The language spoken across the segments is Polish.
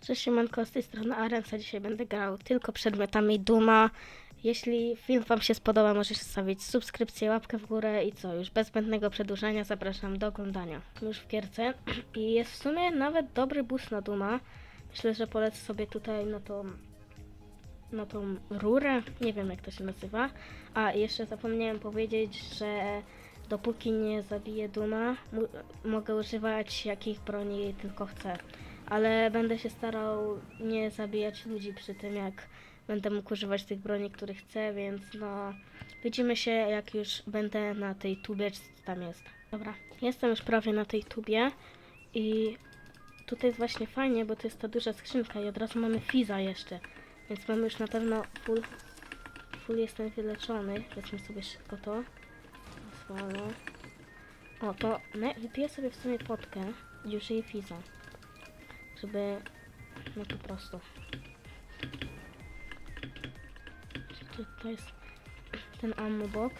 Cześć, siemanko, z tej strony Arensa. Dzisiaj będę grał tylko przedmiotami Duma. Jeśli film Wam się spodoba, możesz zostawić subskrypcję, łapkę w górę i co, już bez zbędnego przedłużania zapraszam do oglądania. Już w gierce i jest w sumie nawet dobry boost na Duma. Myślę, że polecę sobie tutaj na tą, na tą rurę, nie wiem jak to się nazywa. A jeszcze zapomniałem powiedzieć, że dopóki nie zabiję Duma, mogę używać jakich broni tylko chcę ale będę się starał nie zabijać ludzi przy tym, jak będę mógł używać tych broni, których chcę, więc no widzimy się, jak już będę na tej tubie, czy co tam jest. Dobra, jestem już prawie na tej tubie i tutaj jest właśnie fajnie, bo to jest ta duża skrzynka i od razu mamy Fiza jeszcze, więc mamy już na pewno full, full jestem wyleczony. Weźmy sobie szybko to. Słano. O, to wypiję sobie w sumie potkę i użyję Fiza żeby no po prostu Czy to jest ten ammo box?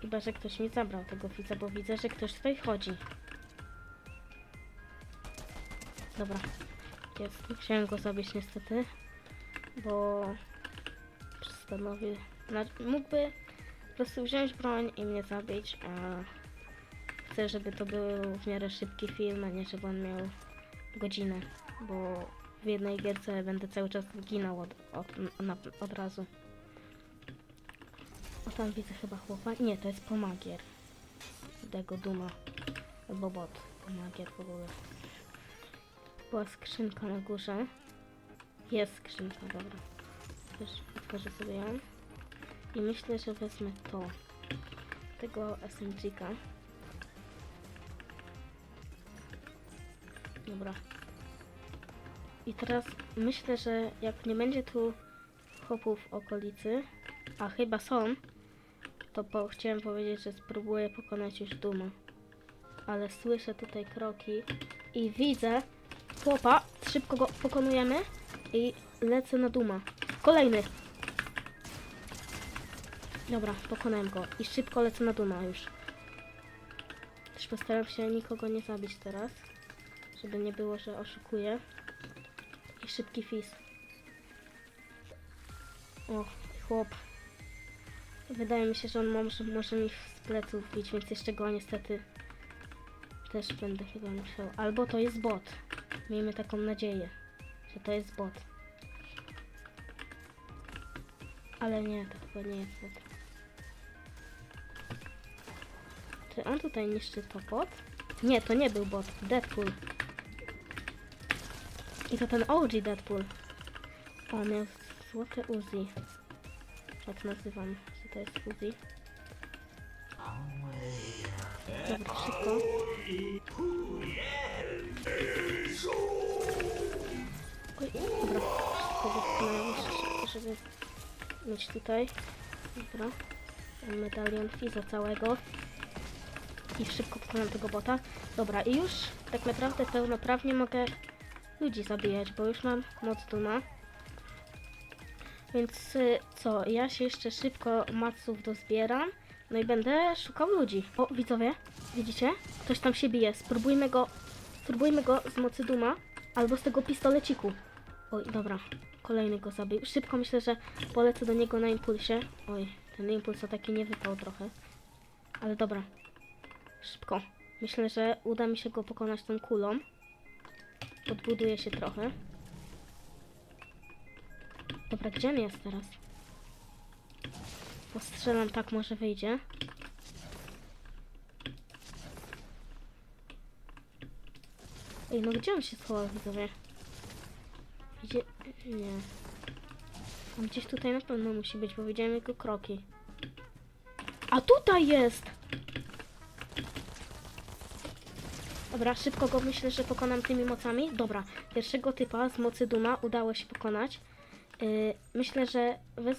Chyba, że ktoś mi zabrał tego widza, bo widzę, że ktoś tutaj chodzi. Dobra. Jest, musiałem go zabić niestety bo postanowił na- mógłby po prostu wziąć broń i mnie zabić, a chcę, żeby to był w miarę szybki film, a nie żeby on miał godzinę, bo w jednej gierce będę cały czas ginął od, od, od razu. O tam widzę chyba chłopa. Nie, to jest pomagier. Tego Duma. Albo bot. Pomagier w ogóle. Była skrzynka na górze. Jest skrzynka, dobra. Też otworzę sobie ją. I myślę, że wezmę to. Tego SMG-ka. Dobra. I teraz myślę, że jak nie będzie tu chłopów w okolicy, a chyba są, to po, chciałem powiedzieć, że spróbuję pokonać już Duma. Ale słyszę tutaj kroki i widzę chłopa, szybko go pokonujemy i lecę na Duma. Kolejny! Dobra, pokonałem go i szybko lecę na Duma już. Też postaram się nikogo nie zabić teraz. Żeby nie było, że oszukuję. I szybki fizz. O, chłop. Wydaje mi się, że on może, może mi z pleców bić, więc jeszcze go niestety też będę chyba musiał. Albo to jest bot. Miejmy taką nadzieję, że to jest bot. Ale nie, to chyba nie jest bot. Czy on tutaj niszczy to bot? Nie, to nie był bot. Deadpool. I to ten OG Deadpool. O, miał złote Uzi. Tak nazywam, że to jest Uzi. Dobra, szybko. Oj, dobra, szybko żeby mieć tutaj. Dobra. Medalion Fiza całego. I szybko pokonam tego bota. Dobra, i już tak naprawdę pełnoprawnie mogę ludzi zabijać, bo już mam moc Duma. Więc y, co, ja się jeszcze szybko maców dozbieram, no i będę szukał ludzi. O, widzowie, widzicie? Ktoś tam się bije. Spróbujmy go, spróbujmy go z mocy Duma, albo z tego pistoleciku. Oj, dobra, kolejny go zabił. Szybko myślę, że polecę do niego na impulsie. Oj, ten impuls taki nie wypał trochę. Ale dobra, szybko. Myślę, że uda mi się go pokonać tą kulą. Podbuduję się trochę. Dobra, gdzie on jest teraz? Postrzelam tak, może wyjdzie. Ej, no gdzie on się schował, widzowie? Gdzie... Nie. On gdzieś tutaj na pewno musi być, bo widziałem jego kroki. A tutaj jest! Dobra, szybko go myślę, że pokonam tymi mocami. Dobra, pierwszego typa z mocy Duma udało się pokonać. Yy, myślę, że wez,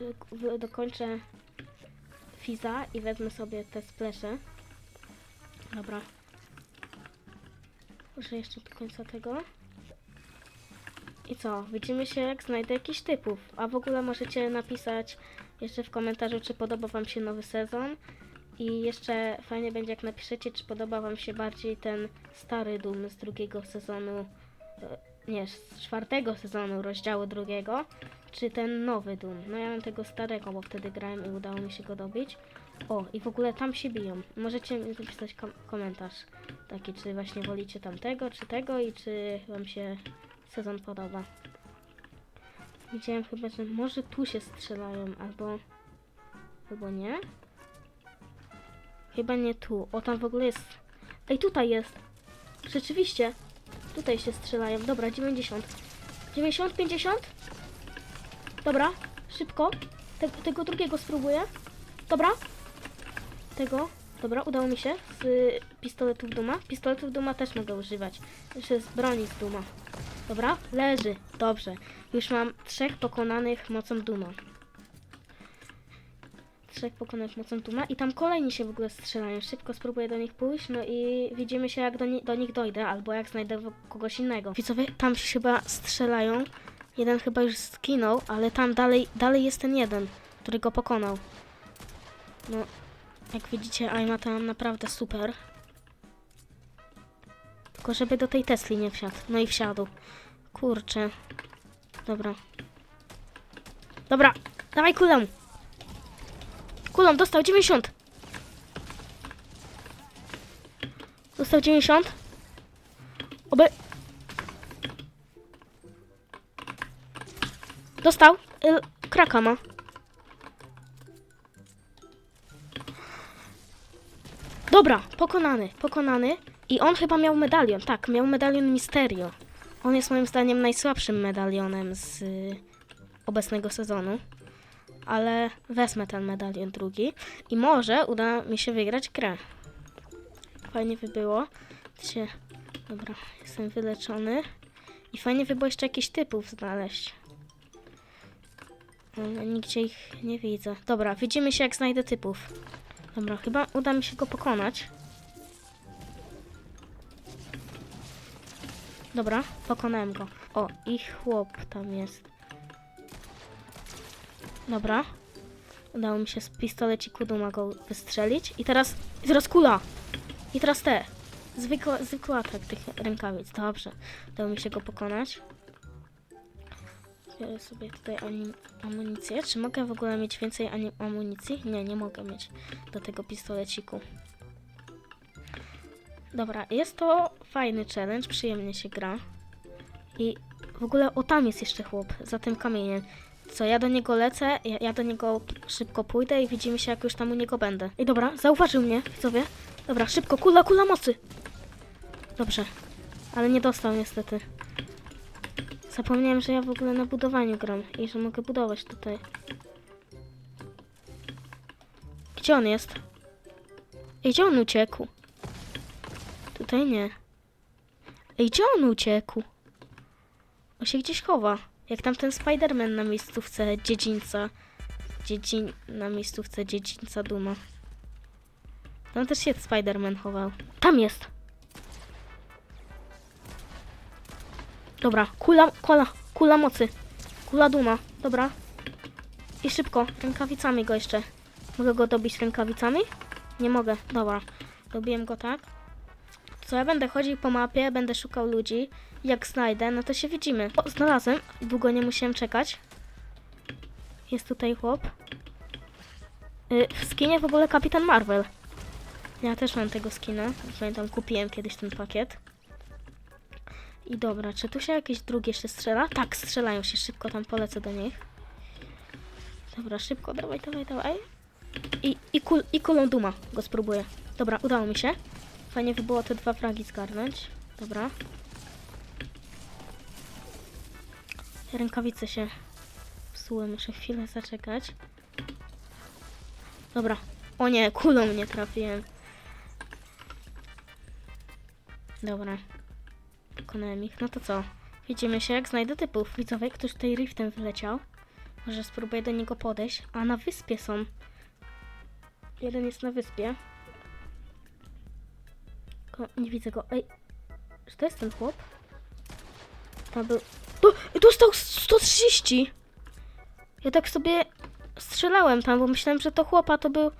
y, w- dokończę Fiza i wezmę sobie te splesze. Dobra. Może jeszcze do końca tego. I co? Widzimy się jak znajdę jakiś typów. A w ogóle możecie napisać jeszcze w komentarzu, czy podoba Wam się nowy sezon. I jeszcze fajnie będzie, jak napiszecie, czy podoba Wam się bardziej ten stary Doom z drugiego sezonu e, nie, z czwartego sezonu rozdziału drugiego, czy ten nowy Doom. No ja mam tego starego, bo wtedy grałem i udało mi się go dobić. O, i w ogóle tam się biją. Możecie mi napisać kom komentarz taki, czy właśnie wolicie tamtego, czy tego i czy wam się sezon podoba. Widziałem chyba, że może tu się strzelają, albo... albo nie? Chyba nie tu. O, tam w ogóle jest... Ej, tutaj jest! Rzeczywiście! Tutaj się strzelają. Dobra, 90. 90, 50? Dobra, szybko. Te, tego drugiego spróbuję. Dobra. Tego. Dobra, udało mi się. Z y, pistoletów Duma. Pistoletów Duma też mogę używać. Jeszcze z broni z Duma. Dobra, leży. Dobrze. Już mam trzech pokonanych mocą Duma. Trzech pokonanych mocą Duma. I tam kolejni się w ogóle strzelają. Szybko spróbuję do nich pójść. No i widzimy się jak do, ni- do nich dojdę. Albo jak znajdę kogoś innego. Widzowie, tam się chyba strzelają. Jeden chyba już skinął, ale tam dalej, dalej jest ten jeden, który go pokonał. No, jak widzicie, Aima to mam naprawdę super. Tylko żeby do tej Tesli nie wsiadł. No i wsiadł. Kurczę. Dobra. Dobra, dawaj kulą. Kulą, dostał 90. Dostał 90. Oby... Dostał. Y, kraka ma. Dobra, pokonany, pokonany. I on chyba miał medalion. Tak, miał medalion Misterio. On jest moim zdaniem najsłabszym medalionem z y, obecnego sezonu. Ale wezmę ten medalion drugi. I może uda mi się wygrać grę. Fajnie by było. Się... Dobra, jestem wyleczony. I fajnie by było jeszcze jakichś typów znaleźć. Ale nigdzie ich nie widzę. Dobra, widzimy się jak znajdę typów. Dobra, chyba uda mi się go pokonać. Dobra, pokonałem go. O, i chłop tam jest. Dobra. Udało mi się z pistoleciku Duma go wystrzelić. I teraz, i teraz kula. I teraz te. Zwykła, zwykły atak tych rękawic. Dobrze. Udało mi się go pokonać. Biorę sobie tutaj amunicję. Czy mogę w ogóle mieć więcej amunicji? Nie, nie mogę mieć do tego pistoleciku. Dobra, jest to fajny challenge, przyjemnie się gra. I w ogóle, o tam jest jeszcze chłop, za tym kamieniem. Co, ja do niego lecę, ja, ja do niego szybko pójdę i widzimy się, jak już tam u niego będę. I dobra, zauważył mnie, widzowie. Dobra, szybko, kula, kula mocy. Dobrze, ale nie dostał niestety. Zapomniałem, że ja w ogóle na budowaniu gram i że mogę budować tutaj. Gdzie on jest? Ej, gdzie on uciekł? Tutaj nie. Ej, gdzie on uciekł? On się gdzieś chowa. Jak tam ten Spider-Man na miejscówce dziedzińca. Dziedzin... Na miejscówce dziedzińca Duma. Tam też się Spider-Man chował. Tam jest! Dobra, kula, kula, kula mocy. Kula Duma, dobra. I szybko, rękawicami go jeszcze. Mogę go dobić rękawicami? Nie mogę, dobra. Dobiłem go tak. Co ja będę chodził po mapie, będę szukał ludzi. Jak znajdę, no to się widzimy. O, znalazłem. Długo nie musiałem czekać. Jest tutaj chłop. Y, w skinie w ogóle Kapitan Marvel. Ja też mam tego skina. Pamiętam, kupiłem kiedyś ten pakiet. I dobra, czy tu się jakieś drugie jeszcze strzela? Tak, strzelają się. Szybko tam polecę do nich. Dobra, szybko, dawaj, dawaj, dawaj. I, i, kul, i kulą duma go spróbuję. Dobra, udało mi się. Fajnie by było te dwa fragi zgarnąć. Dobra. Rękawice się psuły, muszę chwilę zaczekać. Dobra. O nie, kulą nie trafiłem. Dobra. Pokonałem ich. No to co? Widzimy się, jak znajdę typów. Widzowie, ktoś tutaj riftem wyleciał. Może spróbuję do niego podejść. A na wyspie są. Jeden jest na wyspie. Nie widzę go. Ej, czy to jest ten chłop? Tam był. O, dostał 130! Ja tak sobie strzelałem tam, bo myślałem, że to chłopa to był.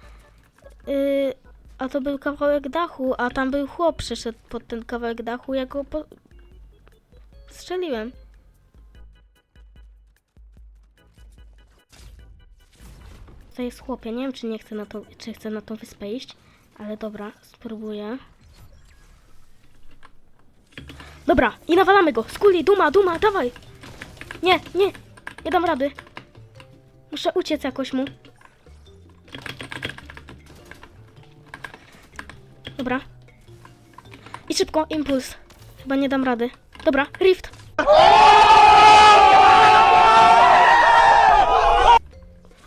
Yy, a to był kawałek dachu, a tam był chłop, przyszedł pod ten kawałek dachu, ja go po... strzeliłem. To jest chłopie, nie wiem czy nie chcę na to, czy chcę na tą wyspę iść, ale dobra, spróbuję. Dobra, i nawalamy go! Skuli, duma, duma, dawaj! Nie, nie, nie dam rady. Muszę uciec jakoś mu. Dobra. I szybko, impuls. Chyba nie dam rady. Dobra, rift.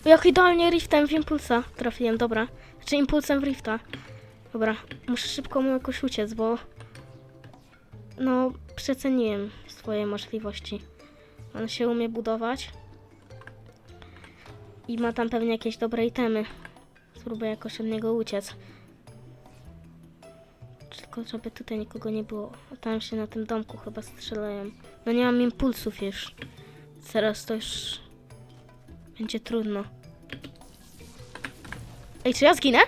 Jak idealnie riftem w impulsa trafiłem, dobra. Znaczy impulsem w rifta. Dobra, muszę szybko mu jakoś uciec, bo... No, przeceniłem swoje możliwości. On się umie budować. I ma tam pewnie jakieś dobre itemy. Spróbuję jakoś od niego uciec. Tylko żeby tutaj nikogo nie było. A tam się na tym domku chyba strzelają. No nie mam impulsów już. Teraz to już będzie trudno. Ej, czy ja zginę?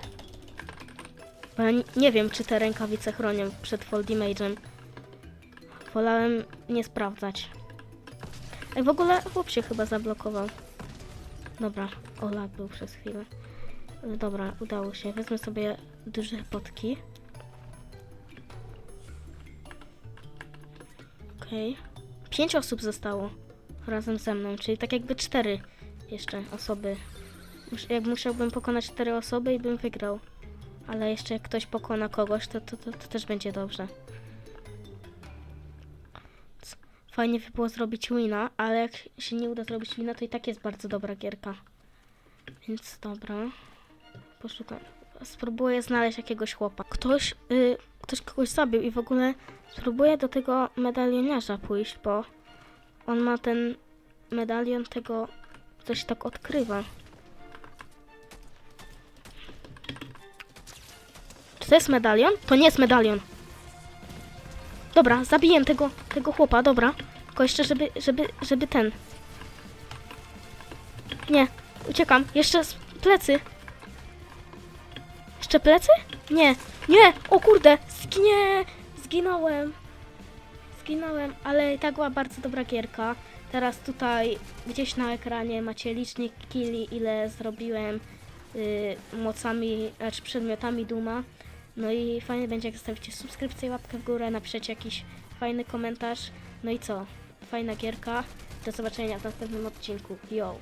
Bo ja nie, wiem, czy te rękawice chronią przed Fall Damage'em. Wolałem nie sprawdzać. Ej, w ogóle chłop się chyba zablokował. Dobra, Ola był przez chwilę. Dobra, udało się. Wezmę sobie duże potki. Okej. Pięć osób zostało razem ze mną, czyli tak jakby cztery jeszcze osoby. Mus- Jak musiałbym pokonać cztery osoby i bym wygrał. Ale jeszcze jak ktoś pokona kogoś, to, to, to, to też będzie dobrze. Fajnie by było zrobić wina, ale jak się nie uda zrobić wina, to i tak jest bardzo dobra gierka. Więc dobra. Poszukam. Spróbuję znaleźć jakiegoś chłopa. Ktoś, y, ktoś kogoś zabił i w ogóle spróbuję do tego medalioniarza pójść, bo on ma ten medalion tego, coś tak odkrywa. Czy to jest medalion? To nie jest medalion. Dobra, zabiję tego, tego chłopa, dobra. Tylko jeszcze, żeby, żeby, żeby ten. Nie, uciekam. Jeszcze plecy. Jeszcze plecy? Nie, nie, o kurde, zginie, zginąłem. Zginąłem, ale i tak była bardzo dobra gierka. Teraz tutaj gdzieś na ekranie macie licznik killi, ile zrobiłem y, mocami, znaczy przedmiotami Duma. No i fajnie będzie, jak zostawicie subskrypcję, łapkę w górę, napiszecie jakiś fajny komentarz. No i co? Fajna gierka. Do zobaczenia w następnym odcinku. Yo!